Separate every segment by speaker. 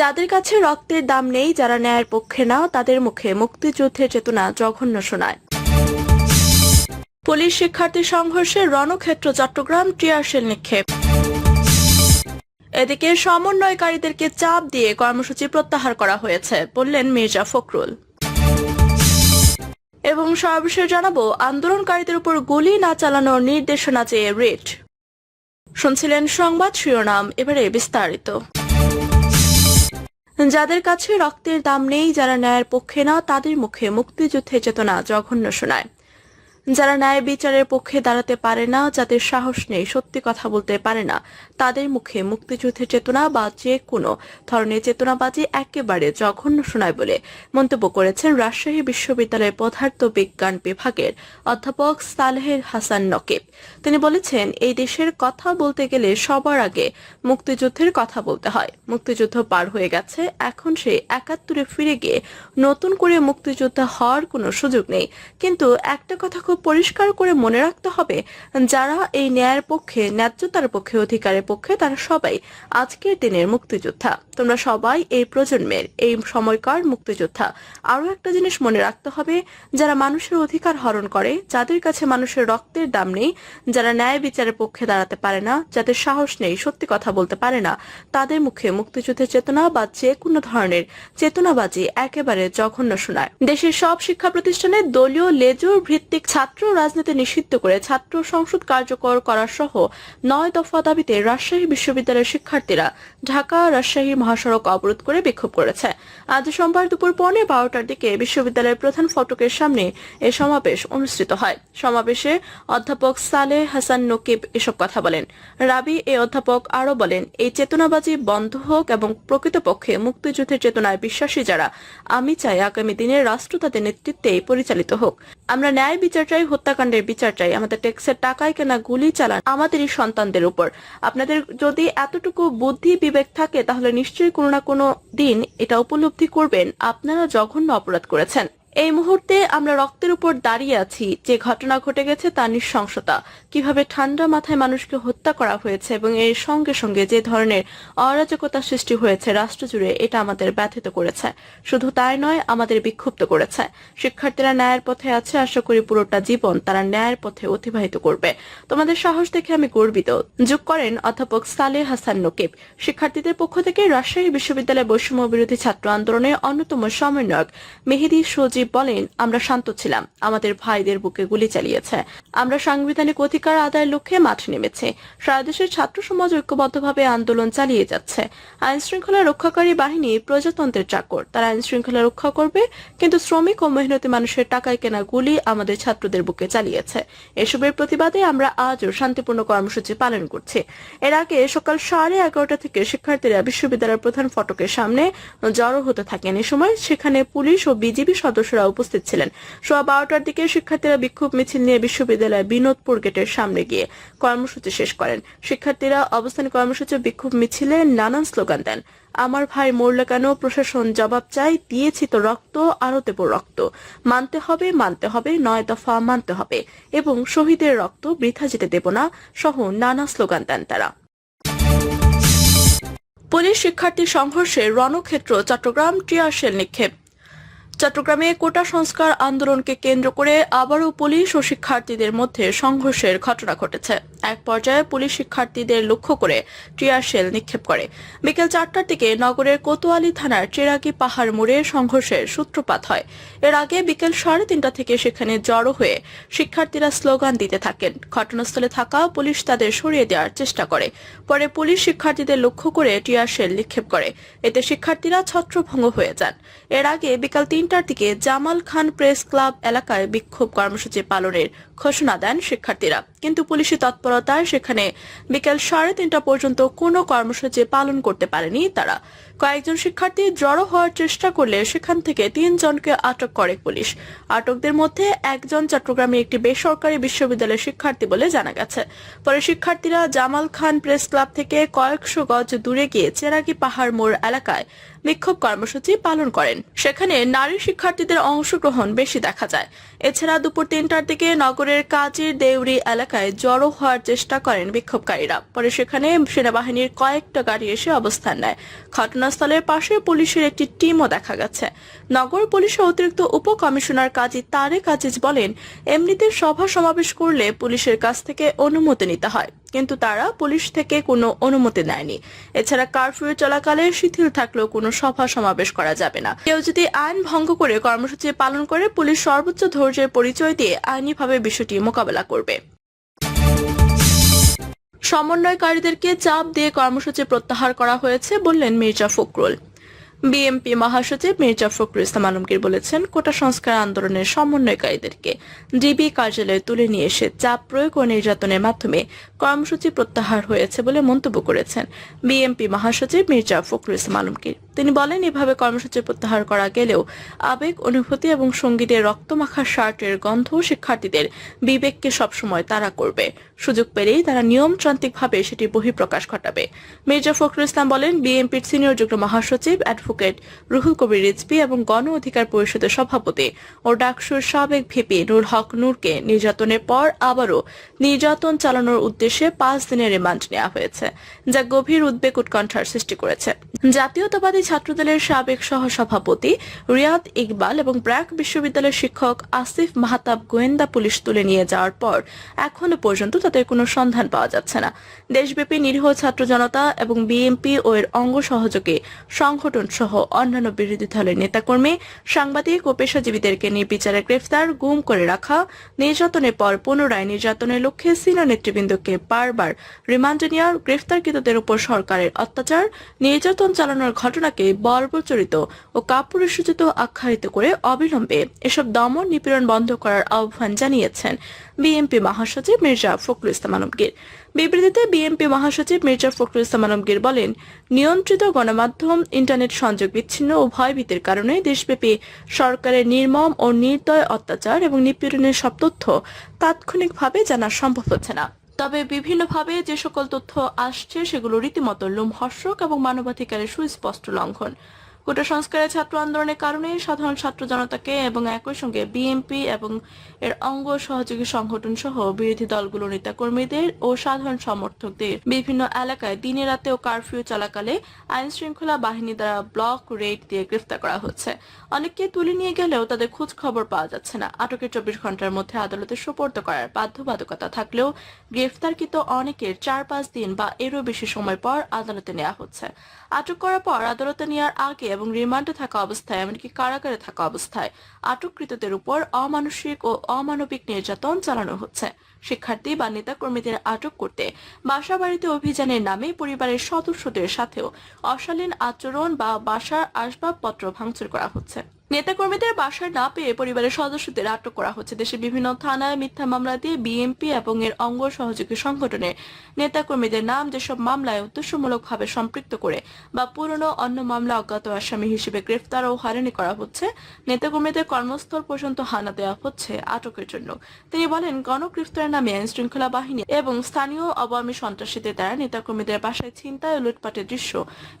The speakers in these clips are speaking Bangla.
Speaker 1: যাদের কাছে রক্তের দাম নেই যারা ন্যায়ের পক্ষে না তাদের মুখে মুক্তিযুদ্ধের চেতনা জঘন্য শোনায় পুলিশ শিক্ষার্থী সংঘর্ষে রণক্ষেত্র চট্টগ্রাম ট্রিয়ার্সেল নিক্ষেপ এদিকে সমন্বয়কারীদেরকে চাপ দিয়ে কর্মসূচি প্রত্যাহার করা হয়েছে বললেন মির্জা ফখরুল এবং সর্বশেষ জানাবো আন্দোলনকারীদের উপর গুলি না চালানোর নির্দেশনা চেয়ে রিট শুনছিলেন সংবাদ শিরোনাম এবারে বিস্তারিত
Speaker 2: যাদের কাছে রক্তের দাম নেই যারা ন্যায়ের পক্ষে না তাদের মুখে মুক্তিযুদ্ধের চেতনা জঘন্য শোনায় যারা ন্যায় বিচারের পক্ষে দাঁড়াতে পারে না যাদের সাহস নেই সত্যি কথা বলতে পারে না তাদের মুখে মুক্তিযুদ্ধের চেতনা বা যে কোনো ধরনের চেতনাবাজি একেবারে জঘন্য শোনায় বলে মন্তব্য করেছেন রাজশাহী বিশ্ববিদ্যালয়ের পদার্থ বিজ্ঞান বিভাগের অধ্যাপক সালেহের হাসান নকিব তিনি বলেছেন এই দেশের কথা বলতে গেলে সবার আগে মুক্তিযুদ্ধের কথা বলতে হয় মুক্তিযুদ্ধ পার হয়ে গেছে এখন সেই একাত্তরে ফিরে গিয়ে নতুন করে মুক্তিযোদ্ধা হওয়ার কোনো সুযোগ নেই কিন্তু একটা কথা খুব পরিষ্কার করে মনে রাখতে হবে যারা এই ন্যায়ের পক্ষে ন্যায্যতার পক্ষে অধিকারের পক্ষে তারা সবাই আজকের দিনের মুক্তিযোদ্ধা তোমরা সবাই এই প্রজন্মের এই সময়কার মুক্তিযোদ্ধা আরও একটা জিনিস মনে রাখতে হবে যারা মানুষের অধিকার হরণ করে যাদের কাছে মানুষের রক্তের দাম নেই যারা ন্যায় বিচারের পক্ষে দাঁড়াতে পারে না যাদের সাহস নেই সত্যি কথা বলতে পারে না তাদের মুখে মুক্তিযুদ্ধের চেতনা বা যে কোনো ধরনের চেতনাবাজি একেবারে জঘন্য শোনায় দেশের সব শিক্ষা প্রতিষ্ঠানে দলীয় লেজুর ভিত্তিক ছাত্র রাজনীতি নিষিদ্ধ করে ছাত্র সংসদ কার্যকর করা সহ নয় দফা দাবিতে রাজশাহী বিশ্ববিদ্যালয়ের শিক্ষার্থীরা ঢাকা রাজশাহী মহাসড়ক অবরোধ করে বিক্ষোভ করেছে আজ সোমবার দুপুর পৌনে বারোটার দিকে বিশ্ববিদ্যালয়ের প্রধান ফটকের সামনে এ সমাবেশ অনুষ্ঠিত হয় সমাবেশে অধ্যাপক সালে হাসান নকিব এসব কথা বলেন রাবি এ অধ্যাপক আরও বলেন এই চেতনাবাজি বন্ধ হোক এবং প্রকৃতপক্ষে মুক্তিযুদ্ধের চেতনায় বিশ্বাসী যারা আমি চাই আগামী দিনে রাষ্ট্র তাদের নেতৃত্বেই পরিচালিত হোক আমরা ন্যায় বিচার চাই হত্যাকাণ্ডের বিচার চাই আমাদের ট্যাক্সের টাকায় কেনা গুলি চালান আমাদেরই সন্তানদের উপর আপনাদের যদি এতটুকু বুদ্ধি বিবেক থাকে তাহলে নিশ্চয়ই কোনো না কোনো দিন এটা উপলব্ধি করবেন আপনারা জঘন্য অপরাধ করেছেন এই মুহূর্তে আমরা রক্তের উপর দাঁড়িয়ে আছি যে ঘটনা ঘটে গেছে তার নৃশংসতা কিভাবে ঠান্ডা মাথায় মানুষকে হত্যা করা হয়েছে এবং এর সঙ্গে সঙ্গে যে ধরনের অরাজকতা সৃষ্টি হয়েছে রাষ্ট্র জুড়ে এটা আমাদের ব্যথিত করেছে শুধু তাই নয় আমাদের বিক্ষুব্ধ করেছে শিক্ষার্থীরা ন্যায়ের পথে আছে আশা করি পুরোটা জীবন তারা ন্যায়ের পথে অতিবাহিত করবে তোমাদের সাহস দেখে আমি গর্বিত যোগ করেন অধ্যাপক সালে হাসান নকিব শিক্ষার্থীদের পক্ষ থেকে রাজশাহী বিশ্ববিদ্যালয় বৈষম্য বিরোধী ছাত্র আন্দোলনের অন্যতম সমন্বয়ক মেহেদি সজি সচিব বলেন আমরা শান্ত ছিলাম আমাদের ভাইদের বুকে গুলি চালিয়েছে আমরা সাংবিধানিক অধিকার আদায়ের লক্ষ্যে মাঠ নেমেছি সারা দেশের ছাত্র সমাজ ঐক্যবদ্ধভাবে আন্দোলন চালিয়ে যাচ্ছে আইন শৃঙ্খলা রক্ষাকারী বাহিনী প্রজাতন্ত্রের চাকর তারা আইন শৃঙ্খলা রক্ষা করবে কিন্তু শ্রমিক ও মেহনতি মানুষের টাকায় কেনা গুলি আমাদের ছাত্রদের বুকে চালিয়েছে এসবের প্রতিবাদে আমরা আজও শান্তিপূর্ণ কর্মসূচি পালন করছি এর আগে সকাল সাড়ে এগারোটা থেকে শিক্ষার্থীরা বিশ্ববিদ্যালয়ের প্রধান ফটকের সামনে জড়ো হতে থাকেন এ সময় সেখানে পুলিশ ও বিজিবি সদস্য সদস্যরা উপস্থিত ছিলেন সোয়া বারোটার দিকে শিক্ষার্থীরা বিক্ষোভ মিছিল নিয়ে বিশ্ববিদ্যালয়ের বিনোদপুর গেটের সামনে গিয়ে কর্মসূচি শেষ করেন শিক্ষার্থীরা অবস্থান কর্মসূচি বিক্ষোভ মিছিলে নানান স্লোগান দেন আমার ভাই মরলে কেন প্রশাসন জবাব চাই দিয়েছি তো রক্ত আরো দেব রক্ত মানতে হবে মানতে হবে নয় দফা মানতে হবে এবং শহীদের রক্ত বৃথা যেতে দেব না সহ নানা স্লোগান দেন তারা
Speaker 3: পুলিশ শিক্ষার্থী সংঘর্ষে রণক্ষেত্র চট্টগ্রাম টিয়ারশেল নিক্ষেপ চট্টগ্রামে কোটা সংস্কার আন্দোলনকে কেন্দ্র করে আবারও পুলিশ ও শিক্ষার্থীদের মধ্যে সংঘর্ষের ঘটনা ঘটেছে এক পর্যায়ে পুলিশ শিক্ষার্থীদের লক্ষ্য করে টিয়ার শেল নিক্ষেপ করে বিকেল চারটার দিকে নগরের কোতোয়ালি থানার চেরাগি পাহাড় মোড়ে সংঘর্ষের সূত্রপাত হয় এর আগে বিকেল সাড়ে তিনটা থেকে সেখানে জড়ো হয়ে শিক্ষার্থীরা স্লোগান দিতে থাকেন ঘটনাস্থলে থাকা পুলিশ তাদের সরিয়ে দেওয়ার চেষ্টা করে পরে পুলিশ শিক্ষার্থীদের লক্ষ্য করে টিয়ার শেল নিক্ষেপ করে এতে শিক্ষার্থীরা ছত্রভঙ্গ হয়ে যান এর আগে বিকাল তিনটার দিকে জামাল খান প্রেস ক্লাব এলাকায় বিক্ষোভ কর্মসূচি পালনের ঘোষণা দেন শিক্ষার্থীরা কিন্তু পুলিশের তৎপর তৎপরতায় সেখানে বিকেল সাড়ে তিনটা পর্যন্ত কোনো কর্মসূচি পালন করতে পারেনি তারা কয়েকজন শিক্ষার্থী জড়ো হওয়ার চেষ্টা করলে সেখান থেকে তিনজনকে আটক করে পুলিশ আটকদের মধ্যে একজন চট্টগ্রামে একটি বেসরকারি বিশ্ববিদ্যালয়ের শিক্ষার্থী বলে জানা গেছে পরে শিক্ষার্থীরা জামাল খান প্রেস ক্লাব থেকে কয়েকশো গজ দূরে গিয়ে চেরাগি পাহাড় মোড় এলাকায় বিক্ষোভ কর্মসূচি পালন করেন সেখানে নারী শিক্ষার্থীদের অংশগ্রহণ বেশি দেখা যায় এছাড়া দুপুর তিনটার দিকে নগরের কাজীর দেউরি এলাকায় জড়ো হওয়ার চেষ্টা করেন বিক্ষোভকারীরা পরে সেখানে সেনাবাহিনীর কয়েকটা গাড়ি এসে অবস্থান নেয় ঘটনা ঘটনাস্থলের পাশে পুলিশের একটি টিমও দেখা গেছে নগর পুলিশের অতিরিক্ত উপ কমিশনার কাজী তারেক আজিজ বলেন এমনিতে সভা সমাবেশ করলে পুলিশের কাছ থেকে অনুমতি নিতে হয় কিন্তু তারা পুলিশ থেকে কোনো অনুমতি নেয়নি এছাড়া কারফিউ চলাকালে শিথিল থাকলেও কোনো সভা সমাবেশ করা যাবে না কেউ যদি আইন ভঙ্গ করে কর্মসূচি পালন করে পুলিশ সর্বোচ্চ ধৈর্যের পরিচয় দিয়ে আইনিভাবে বিষয়টি মোকাবেলা করবে
Speaker 4: সমন্বয়কারীদেরকে চাপ দিয়ে কর্মসূচি প্রত্যাহার করা হয়েছে বললেন মির্জা ফখরুল বিএমপি মহাসচিব মির্জা ফখরুল ইসলাম আলমগীর বলেছেন কোটা সংস্কার আন্দোলনের সমন্বয়কারীদেরকে ডিবি কার্যালয়ে তুলে নিয়ে এসে চাপ প্রয়োগ ও নির্যাতনের মাধ্যমে কর্মসূচি প্রত্যাহার হয়েছে বলে মন্তব্য করেছেন বিএমপি মহাসচিব মির্জা ফখরুল ইসলাম আলমগীর তিনি বলেন এভাবে কর্মসূচি প্রত্যাহার করা গেলেও আবেগ অনুভূতি এবং সঙ্গীতের রক্তমাখা শার্টের গন্ধ শিক্ষার্থীদের বিবেককে সবসময় তারা করবে সুযোগ পেলেই তারা নিয়মতান্ত্রিকভাবে সেটি বহিঃপ্রকাশ ঘটাবে মির্জা ফখরুল ইসলাম বলেন বিএনপির সিনিয়র যুগ্ম মহাসচিব অ্যাডভোকেট রুহুল কবির রিজভি এবং গণ অধিকার পরিষদের সভাপতি ও ডাকসুর সাবেক ভিপি নুর হক নূরকে নির্যাতনের পর আবারও নির্যাতন চালানোর উদ্দেশ্যে পাঁচ দিনের রিমান্ড নেওয়া হয়েছে যা গভীর উদ্বেগ উৎকণ্ঠার সৃষ্টি করেছে জাতীয়তাবাদী ইসলামী ছাত্রদলের সাবেক সহসভাপতি রিয়াদ ইকবাল এবং ব্র্যাক বিশ্ববিদ্যালয়ের শিক্ষক আসিফ মাহতাব গোয়েন্দা পুলিশ তুলে নিয়ে যাওয়ার পর এখনো পর্যন্ত তাদের কোনো সন্ধান পাওয়া যাচ্ছে না দেশব্যাপী নিরীহ ছাত্র জনতা এবং বিএমপি ও এর অঙ্গ সহযোগে সংগঠন সহ অন্যান্য বিরোধী দলের নেতাকর্মী সাংবাদিক ও পেশাজীবীদেরকে নির্বিচারে গ্রেফতার গুম করে রাখা নির্যাতনের পর পুনরায় নির্যাতনের লক্ষ্যে সিনিয়র নেতৃবৃন্দকে বারবার রিমান্ড নেওয়ার গ্রেফতারকৃতদের উপর সরকারের অত্যাচার নির্যাতন চালানোর ঘটনা তাকে বর্বচরিত ও কাপুরুষোচিত আখ্যায়িত করে অবিলম্বে এসব দমন নিপীড়ন বন্ধ করার আহ্বান জানিয়েছেন বিএনপি মহাসচিব মির্জা ফখরুল ইসলাম আলমগীর বিবৃতিতে বিএনপি মহাসচিব মির্জা ফখরুল ইসলাম আলমগীর বলেন নিয়ন্ত্রিত গণমাধ্যম ইন্টারনেট সংযোগ বিচ্ছিন্ন ও ভয়ভীতির কারণে দেশব্যাপী সরকারের নির্মম ও নির্দয় অত্যাচার এবং নিপীড়নের সব তথ্য তাৎক্ষণিকভাবে জানা সম্ভব হচ্ছে না তবে বিভিন্নভাবে যে সকল তথ্য আসছে সেগুলো রীতিমতো লোমহর্ষক এবং মানবাধিকারের সুস্পষ্ট লঙ্ঘন কোটা সংস্কারের ছাত্র আন্দোলনের কারণে সাধারণ ছাত্র জনতাকে এবং একই সঙ্গে বিএনপি এবং এর অঙ্গ সহযোগী সংগঠন সহ বিরোধী দলগুলোর কর্মীদের ও সাধারণ সমর্থকদের বিভিন্ন এলাকায় দিনে রাতে ও কারফিউ চলাকালে আইন শৃঙ্খলা বাহিনী দ্বারা ব্লক রেড দিয়ে গ্রেফতার করা হচ্ছে অনেককে তুলে নিয়ে গেলেও তাদের খোঁজ খবর পাওয়া যাচ্ছে না আটকের চব্বিশ ঘন্টার মধ্যে আদালতে সোপর্দ করার বাধ্যবাধকতা থাকলেও গ্রেফতারকৃত অনেকের চার পাঁচ দিন বা এরও বেশি সময় পর আদালতে নেওয়া হচ্ছে আটক করার পর আদালতে নেওয়ার আগে এবং রিমান্ডে থাকা অবস্থায় এমনকি কারাগারে থাকা অবস্থায় আটককৃতদের উপর অমানসিক ও অমানবিক নির্যাতন চালানো হচ্ছে শিক্ষার্থী বা নেতা কর্মীদের আটক করতে বাসা বাড়িতে অভিযানের নামে পরিবারের সদস্যদের সাথেও অশালীন আচরণ বা বাসার আসবাবপত্র ভাঙচুর করা হচ্ছে নেতা কর্মীদের বাসা না পেয়ে পরিবারের সদস্যদের আটক করা হচ্ছে দেশের বিভিন্ন থানায় মিথ্যা মামলা দিয়ে বিএনপি এবং এর অঙ্গ সহযোগী সংগঠনের কর্মীদের নাম যেসব মামলায় উদ্দেশ্যমূলকভাবে সম্পৃক্ত করে বা পুরনো অন্য মামলা অজ্ঞাত আসামি হিসেবে গ্রেফতার ও হারানি করা হচ্ছে নেতা কর্মীদের কর্মস্থল পর্যন্ত হানা দেওয়া হচ্ছে আটকের জন্য তিনি বলেন গণগ্রেফতারের নামে আইন শৃঙ্খলা বাহিনী এবং স্থানীয় আওয়ামী সন্ত্রাসীদের দ্বারা নেতা কর্মীদের বাসায় ছিনতাই ও লুটপাটের দৃশ্য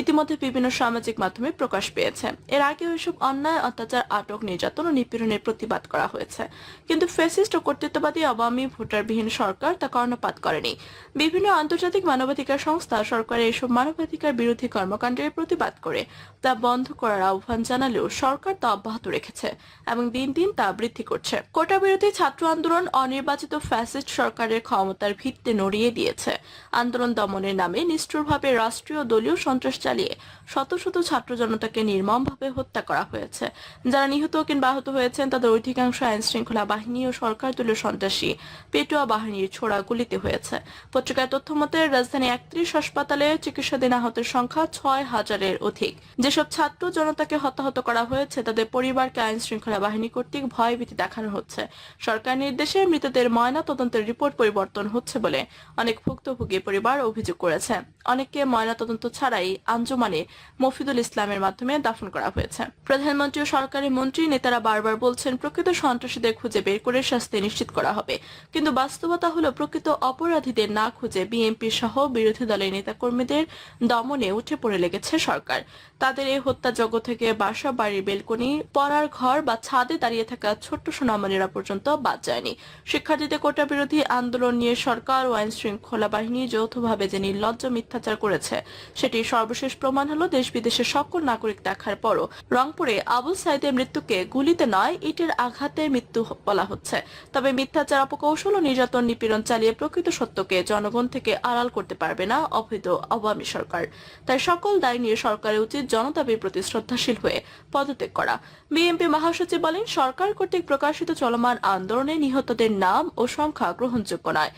Speaker 4: ইতিমধ্যে বিভিন্ন সামাজিক মাধ্যমে প্রকাশ পেয়েছে এর আগে ওইসব অন্যায় অত্যাচার আটক নির্যাতন ও নিপীড়নের প্রতিবাদ করা হয়েছে কিন্তু ফেসিস্ট ও কর্তৃত্ববাদী আওয়ামী ভোটারবিহীন সরকার তা কর্ণপাত করেনি বিভিন্ন আন্তর্জাতিক মানবাধিকার সংস্থা সরকারের এসব মানবাধিকার বিরোধী কর্মকাণ্ডের প্রতিবাদ করে তা বন্ধ করার আহ্বান জানালেও সরকার তা অব্যাহত রেখেছে এবং দিন দিন তা বৃদ্ধি করছে কোটা বিরোধী ছাত্র আন্দোলন অনির্বাচিত ফ্যাসিস্ট সরকারের ক্ষমতার ভিত্তি নড়িয়ে দিয়েছে আন্দোলন দমনের নামে নিষ্ঠুরভাবে রাষ্ট্রীয় দলীয় সন্ত্রাস চালিয়ে শত শত ছাত্র জনতাকে নির্মমভাবে হত্যা করা হয়েছে যারা নিহত কিংবা আহত হয়েছেন তাদের অধিকাংশ আইন শৃঙ্খলা বাহিনী ও সরকার দলীয় সন্ত্রাসী পেটুয়া বাহিনীর ছোড়া গুলিতে হয়েছে পত্রিকার তথ্য মতে রাজধানী একত্রিশ হাসপাতালে চিকিৎসাধীন আহতের সংখ্যা ছয় হাজারের অধিক যেসব ছাত্র জনতাকে হতাহত করা হয়েছে তাদের পরিবারকে আইন শৃঙ্খলা বাহিনী কর্তৃক ভয়ভীতি দেখানো হচ্ছে সরকার নির্দেশে মৃতদের ময়না তদন্তের রিপোর্ট পরিবর্তন হচ্ছে বলে অনেক ভুক্তভোগী পরিবার অভিযোগ করেছে অনেককে ময়না তদন্ত ছাড়াই আঞ্জুমানে মফিদুল ইসলামের মাধ্যমে দাফন করা হয়েছে প্রধানমন্ত্রী সরকারি মন্ত্রী নেতারা বারবার বলছেন প্রকৃত সন্ত্রাসীদের খুঁজে বের করে শাস্তি নিশ্চিত করা হবে কিন্তু বাস্তবতা হলো প্রকৃত অপরাধীদের না খুঁজে বিএনপি সহ বিরোধী দলের নেতাকর্মীদের দমনে উঠে পড়ে লেগেছে সরকার তাদের এই হত্যাযজ্ঞ থেকে বাসা বাড়ির বেলকনি পড়ার ঘর বা ছাদে দাঁড়িয়ে থাকা ছোট্ট সোনামণিরা পর্যন্ত বাদ যায়নি শিক্ষার্থীদের কোটা বিরোধী আন্দোলন নিয়ে সরকার ও আইন শৃঙ্খলা বাহিনী যৌথভাবে যে নির্লজ্জ মিথ্যাচার করেছে সেটি সর্বশেষ প্রমাণ হলো দেশ বিদেশের সকল নাগরিক দেখার পরও রংপুরে আবু সাইদের মৃত্যুকে গুলিতে নয় ইটের আঘাতে মৃত্যু বলা হচ্ছে তবে মিথ্যাচার অপকৌশল ও নির্যাতন নিপীড়ন চালিয়ে প্রকৃত সত্যকে জনগণ থেকে আড়াল করতে পারবে না অবৈধ আওয়ামী সরকার তাই সকল দায় নিয়ে সরকারের উচিত জনতাবির প্রতি শ্রদ্ধাশীল হয়ে পদত্যাগ করা বিএনপি মহাসচিব বলেন সরকার কর্তৃক প্রকাশিত চলমান আন্দোলনে নিহতদের নাম ও সংখ্যা গ্রহণযোগ্য নয়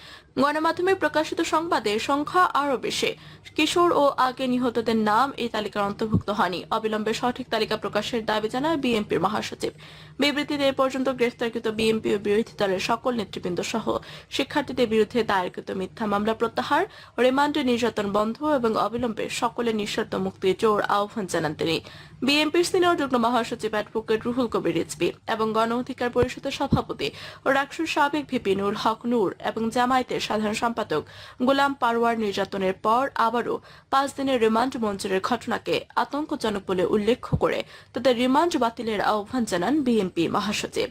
Speaker 4: গণমাধ্যমে প্রকাশিত সংবাদে সংখ্যা আরও বেশি কিশোর ও আগে নিহতদের নাম এই তালিকার অন্তর্ভুক্ত হয়নি অবিলম্বে সঠিক তালিকা প্রকাশের দাবি জানায় বিএনপির মহাসচিব বিবৃতিতে এ পর্যন্ত গ্রেফতারকৃত বিএনপি ও বিরোধী দলের সকল নেতৃবৃন্দ সহ শিক্ষার্থীদের বিরুদ্ধে দায়েরকৃত মিথ্যা মামলা প্রত্যাহার রিমান্ডে নির্যাতন বন্ধ এবং অবিলম্বে সকলের নিঃশর্ত মুক্তির জোর আহ্বান জানান তিনি বিএনপির সিনিয়র যুগ্ম মহাসচিব অ্যাডভোকেট রুহুল কবির রিজবি এবং গণ অধিকার পরিষদের সভাপতি ও রাকসুর সাবেক ভিপি নুর হক নূর এবং জামায়াতের সাধারণ সম্পাদক গোলাম পারওয়ার নির্যাতনের পর আবারও পাঁচ দিনের রিমান্ড মঞ্জুরের ঘটনাকে আতঙ্কজনক বলে উল্লেখ করে তাদের রিমান্ড বাতিলের আহ্বান জানান বিএনপি মহাসচিব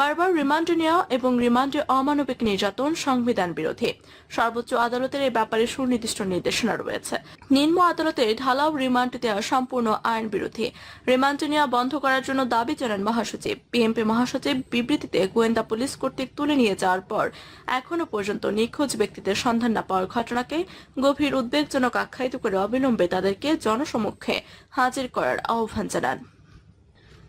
Speaker 4: বারবার রিমান্ডে নেওয়া এবং রিমান্ডে অমানবিক নির্যাতন সংবিধান বিরোধী সর্বোচ্চ আদালতের এই ব্যাপারে সুনির্দিষ্ট নির্দেশনা রয়েছে নিম্ন আদালতে ঢালাও রিমান্ড দেওয়া সম্পূর্ণ আইন বিরোধী রিমান্ডে নেওয়া বন্ধ করার জন্য দাবি জানান মহাসচিব বিএনপি মহাসচিব বিবৃতিতে গোয়েন্দা পুলিশ কর্তৃক তুলে নিয়ে যাওয়ার পর এখনো পর্যন্ত নিখোঁজ ব্যক্তিদের সন্ধান না পাওয়ার ঘটনাকে গভীর উদ্বেগজনক আখ্যায়িত করে অবিলম্বে তাদেরকে জনসমক্ষে হাজির করার আহ্বান জানান